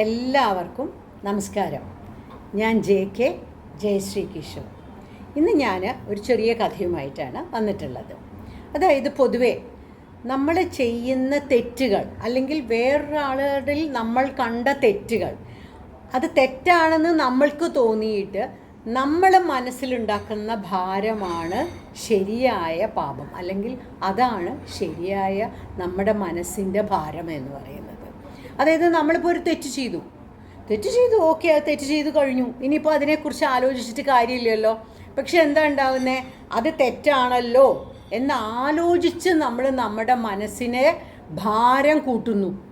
എല്ലാവർക്കും നമസ്കാരം. ഞാൻ ജെ കെ ജയശ്രീ കിഷോർ. ഇന്ന് ഞാൻ ഒരു ചെറിയ കഥയുമായിട്ടാണ് വന്നിട്ടുള്ളത്. അതായത് പൊതുവേ നമ്മൾ ചെയ്യുന്ന തെറ്റുകൾ അല്ലെങ്കിൽ വേറൊരാളുടെ നമ്മൾ കണ്ട തെറ്റുകൾ അത് തെറ്റാണെന്ന് നമ്മൾക്ക് തോന്നിയിട്ട് നമ്മൾ മനസ്സിലുണ്ടാക്കുന്ന ഭാരമാണ് ശരിയായ പാപം അല്ലെങ്കിൽ അതാണ് ശരിയായ നമ്മുടെ മനസ്സിന്റെ ഭാരം എന്ന് പറയുന്നത്. അതായത് നമ്മളിപ്പോൾ ഒരു തെറ്റ് ചെയ്തു. തെറ്റ് ചെയ്തു ഓക്കെ അത് തെറ്റ് ചെയ്തു കഴിഞ്ഞു. ഇനിയിപ്പോൾ അതിനെക്കുറിച്ച് ആലോചിച്ചിട്ട് കാര്യമില്ലല്ലോ. പക്ഷെ എന്താ ഉണ്ടാവുന്നത് അത് തെറ്റാണല്ലോ എന്ന് ആലോചിച്ച് നമ്മൾ നമ്മുടെ മനസ്സിനെ ഭാരം കൂട്ടുന്നു.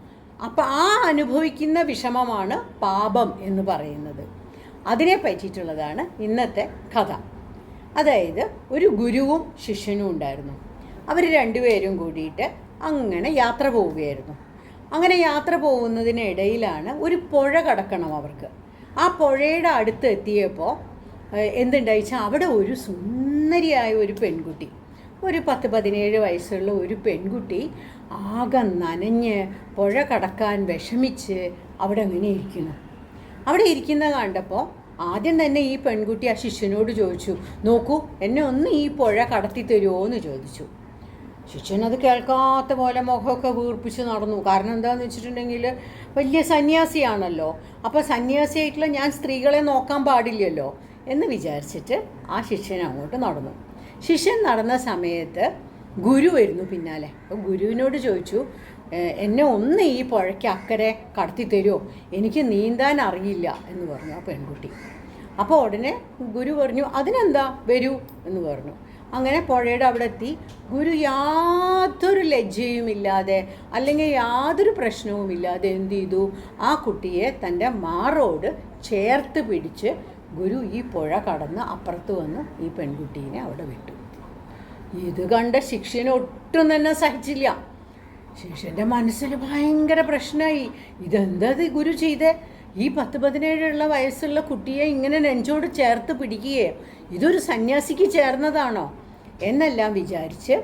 അപ്പം ആ അനുഭവിക്കുന്ന വിഷമമാണ് പാപം എന്ന് പറയുന്നത്. അതിനെ പറ്റിയിട്ടുള്ളതാണ് ഇന്നത്തെ കഥ. അതായത് ഒരു ഗുരുവും ശിഷ്യനും ഉണ്ടായിരുന്നു. അവർ രണ്ടുപേരും കൂടിയിട്ട് അങ്ങനെ യാത്ര പോവുകയായിരുന്നു. അങ്ങനെ യാത്ര പോകുന്നതിനിടയിലാണ് ഒരു പുഴ കടക്കണം അവർക്ക്. ആ പുഴയുടെ അടുത്ത് എത്തിയപ്പോൾ എന്തുണ്ടായിച്ചാൽ അവിടെ ഒരു സുന്ദരിയായ ഒരു പെൺകുട്ടി ഒരു പത്ത് പതിനേഴ് വയസ്സുള്ള ഒരു പെൺകുട്ടി ആകെ നനഞ്ഞ് പുഴ കടക്കാൻ വിഷമിച്ച് അവിടെ അങ്ങനെ ഇരിക്കുന്നു. അവിടെ ഇരിക്കുന്ന കണ്ടപ്പോൾ ആദ്യം തന്നെ ഈ പെൺകുട്ടി ആ ശിഷ്യനോട് ചോദിച്ചു നോക്കൂ എന്നെ ഒന്ന് ഈ പുഴ കടത്തി തരുമോ എന്ന് ചോദിച്ചു. ശിഷ്യൻ അത് കേൾക്കാത്ത പോലെ മുഖമൊക്കെ വീർപ്പിച്ച് നടന്നു. കാരണം എന്താണെന്ന് വെച്ചിട്ടുണ്ടെങ്കിൽ വലിയ സന്യാസിയാണല്ലോ. അപ്പോൾ സന്യാസിയായിട്ടുള്ള ഞാൻ സ്ത്രീകളെ നോക്കാൻ പാടില്ലല്ലോ എന്ന് വിചാരിച്ചിട്ട് ആ ശിഷ്യൻ അങ്ങോട്ട് നടന്നു. ശിഷ്യൻ നടന്ന സമയത്ത് ഗുരു വരുന്നു പിന്നാലെ. അപ്പോൾ ഗുരുവിനോട് ചോദിച്ചു എന്നെ ഒന്ന് ഈ പുഴയ്ക്ക് അക്കരെ കടത്തി തരുമോ എനിക്ക് നീന്താൻ അറിയില്ല എന്ന് പറഞ്ഞു ആ പെൺകുട്ടി. അപ്പോൾ ഉടനെ ഗുരു പറഞ്ഞു അതിനെന്താ? വരൂ എന്ന് പറഞ്ഞു. അങ്ങനെ പുഴയുടെ അവിടെ എത്തി ഗുരു യാതൊരു ലജ്ജയുമില്ലാതെ അല്ലെങ്കിൽ യാതൊരു പ്രശ്നവുമില്ലാതെ എന്ത് ചെയ്തു? ആ കുട്ടിയെ തന്റെ മാറോട് ചേർത്ത് പിടിച്ച് ഗുരു ഈ പുഴ കടന്ന് അപ്പുറത്ത് വന്ന് ഈ പെൺകുട്ടീനെ അവിടെ വിട്ടു. ഇത് കണ്ട ശിക്ഷനെ ഒട്ടും തന്നെ സഹിച്ചില്ല. ശിഷ്യന്റെ മനസ്സിൽ ഭയങ്കര പ്രശ്നമായി. ഇതെന്താ ഗുരു ചെയ്തേ? ഈ പത്ത് പതിനേഴുള്ള വയസ്സുള്ള കുട്ടിയെ ഇങ്ങനെ നെഞ്ചോട് ചേർത്ത് പിടിക്കുകയോ? ഇതൊരു സന്യാസിക്ക് ചേർന്നതാണോ? എന്നെല്ലാം വിചാരിച്ച്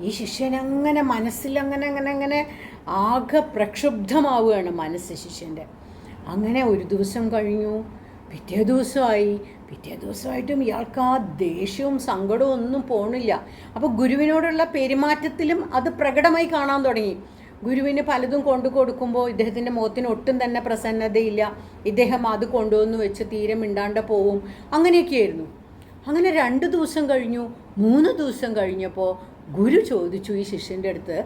ഈ ശിഷ്യൻ അങ്ങനെ മനസ്സിൽ അങ്ങനെ അങ്ങനെ അങ്ങനെ ആകെ പ്രക്ഷുബ്ധമാവുകയാണ് മനസ്സ് ശിഷ്യന്റെ. അങ്ങനെ ഒരു ദിവസം കഴിഞ്ഞു പിറ്റേ ദിവസമായി പിറ്റേ ദിവസമായിട്ടും ഇയാൾക്ക് ആ ദേഷ്യവും സങ്കടവും ഒന്നും പോണില്ല. അപ്പോൾ ഗുരുവിനോടുള്ള പെരുമാറ്റത്തിലും അത് പ്രകടമായി കാണാൻ തുടങ്ങി. ഗുരുവിന് പലതും കൊണ്ടു കൊടുക്കുമ്പോൾ ഇദ്ദേഹത്തിന്റെ മുഖത്തിന് ഒട്ടും തന്നെ പ്രസന്നതയില്ല. ഇദ്ദേഹം അത് കൊണ്ടുവന്ന് വെച്ച് തീരെ മിണ്ടാണ്ട് പോവും. അങ്ങനെയൊക്കെയായിരുന്നു. അങ്ങനെ രണ്ട് ദിവസം കഴിഞ്ഞു മൂന്ന് ദിവസം കഴിഞ്ഞപ്പോൾ ഗുരു ചോദിച്ചു ഈ ശിഷ്യന്റെ അടുത്ത്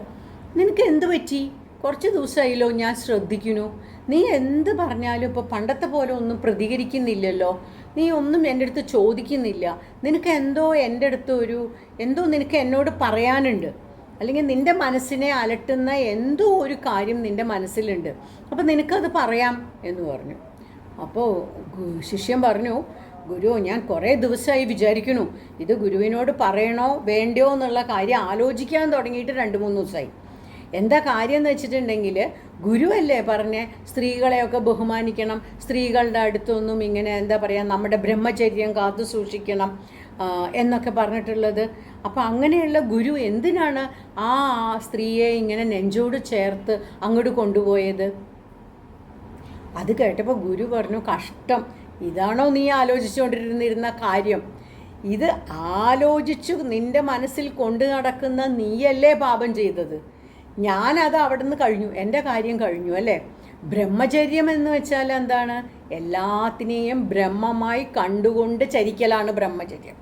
നിനക്ക് എന്ത് പറ്റി? കുറച്ച് ദിവസമായില്ലോ ഞാൻ ശ്രദ്ധിക്കുന്നു. നീ എന്ത് പറഞ്ഞാലും ഇപ്പോൾ പണ്ടത്തെ പോലെ ഒന്നും പ്രതികരിക്കുന്നില്ലല്ലോ. നീ ഒന്നും എന്റെ അടുത്ത് ചോദിക്കുന്നില്ല. നിനക്ക് എന്തോ എന്റെ അടുത്ത് ഒരു എന്തോ നിനക്ക് എന്നോട് പറയാനുണ്ട്. അല്ലെങ്കിൽ നിന്റെ മനസ്സിനെ അലട്ടുന്ന എന്തോ ഒരു കാര്യം നിന്റെ മനസ്സിലുണ്ട്. അപ്പോൾ നിനക്കത് പറയാം എന്ന് പറഞ്ഞു. അപ്പോൾ ശിഷ്യൻ പറഞ്ഞു ഗുരു ഞാൻ കുറേ ദിവസമായി വിചാരിക്കുന്നു ഇത് ഗുരുവിനോട് പറയണോ വേണ്ടയോ എന്നുള്ള കാര്യം ആലോചിക്കാൻ തുടങ്ങിയിട്ട് രണ്ട് മൂന്ന് ദിവസമായി. എന്താ കാര്യം എന്ന് വെച്ചിട്ടുണ്ടെങ്കിൽ ഗുരുവല്ലേ പറഞ്ഞ സ്ത്രീകളെയൊക്കെ ബഹുമാനിക്കണം സ്ത്രീകളുടെ അടുത്തൊന്നും ഇങ്ങനെ എന്താ പറയുക നമ്മുടെ ബ്രഹ്മചര്യം കാത്തു സൂക്ഷിക്കണം എന്നൊക്കെ പറഞ്ഞിട്ടുള്ളത്. അപ്പോൾ അങ്ങനെയുള്ള ഗുരു എന്തിനാണ് ആ സ്ത്രീയെ ഇങ്ങനെ നെഞ്ചോട് ചേർത്ത് അങ്ങോട്ട് കൊണ്ടുപോയത്? അത് കേട്ടപ്പോൾ ഗുരു പറഞ്ഞു കഷ്ടം. ഇതാണോ നീ ആലോചിച്ചുകൊണ്ടിരുന്നിരുന്ന കാര്യം? ഇത് ആലോചിച്ചു നിന്റെ മനസ്സിൽ കൊണ്ടു നടക്കുന്ന നീയല്ലേ പാപം ചെയ്തത്? ഞാനത് അവിടെ നിന്ന് കഴിഞ്ഞു എന്റെ കാര്യം കഴിഞ്ഞു അല്ലേ? ബ്രഹ്മചര്യം എന്ന് വെച്ചാൽ എന്താണ്? എല്ലാത്തിനെയും ബ്രഹ്മമായി കണ്ടുകൊണ്ട് ചരിക്കലാണ് ബ്രഹ്മചര്യം.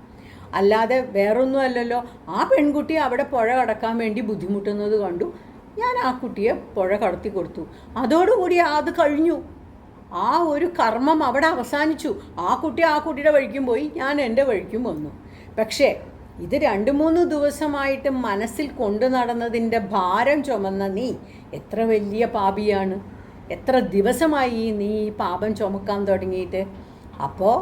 അല്ലാതെ വേറൊന്നും അല്ലല്ലോ. ആ പെൺകുട്ടി അവിടെ പുഴ കടക്കാൻ വേണ്ടി ബുദ്ധിമുട്ടുന്നത് കണ്ടു. ഞാൻ ആ കുട്ടിയെ പുഴ കടത്തി കൊടുത്തു. അതോടുകൂടി അത് കഴിഞ്ഞു. ആ ഒരു കർമ്മം അവിടെ അവസാനിച്ചു. ആ കുട്ടി ആ കുട്ടിയുടെ വഴിക്കും പോയി ഞാൻ എന്റെ വഴിക്കും വന്നു. പക്ഷേ ഇത് രണ്ട് മൂന്ന് ദിവസമായിട്ട് മനസ്സിൽ കൊണ്ടു നടന്നതിന്റെ ഭാരം ചുമന്ന നീ എത്ര വലിയ പാപിയാണ്. എത്ര ദിവസമായി നീ ഈ പാപം ചുമക്കാൻ തുടങ്ങിയിട്ട്. അപ്പോൾ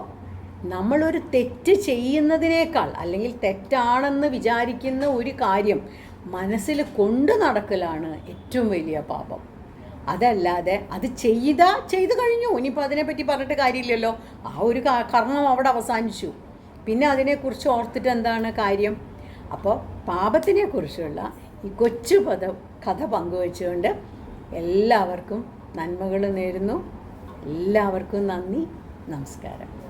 നമ്മളൊരു തെറ്റ് ചെയ്യുന്നതിനേക്കാൾ അല്ലെങ്കിൽ തെറ്റാണെന്ന് വിചാരിക്കുന്ന ഒരു കാര്യം മനസ്സിൽ കൊണ്ടു നടക്കലാണ് ഏറ്റവും വലിയ പാപം. അതല്ലാതെ അത് ചെയ്ത ചെയ്തു കഴിഞ്ഞു. ഇനിയിപ്പോൾ അതിനെപ്പറ്റി പറഞ്ഞിട്ട് കാര്യമില്ലല്ലോ. ആ ഒരു കർമ്മം അവിടെ അവസാനിച്ചു. പിന്നെ അതിനെക്കുറിച്ച് ഓർത്തിട്ട് എന്താണ് കാര്യം? അപ്പോൾ പാപത്തിനെക്കുറിച്ചുള്ള ഈ കൊച്ചു പദ കഥ പങ്കുവച്ചുകൊണ്ട് എല്ലാവർക്കും നന്മകൾ നേരുന്നു. എല്ലാവർക്കും നന്ദി. നമസ്കാരം.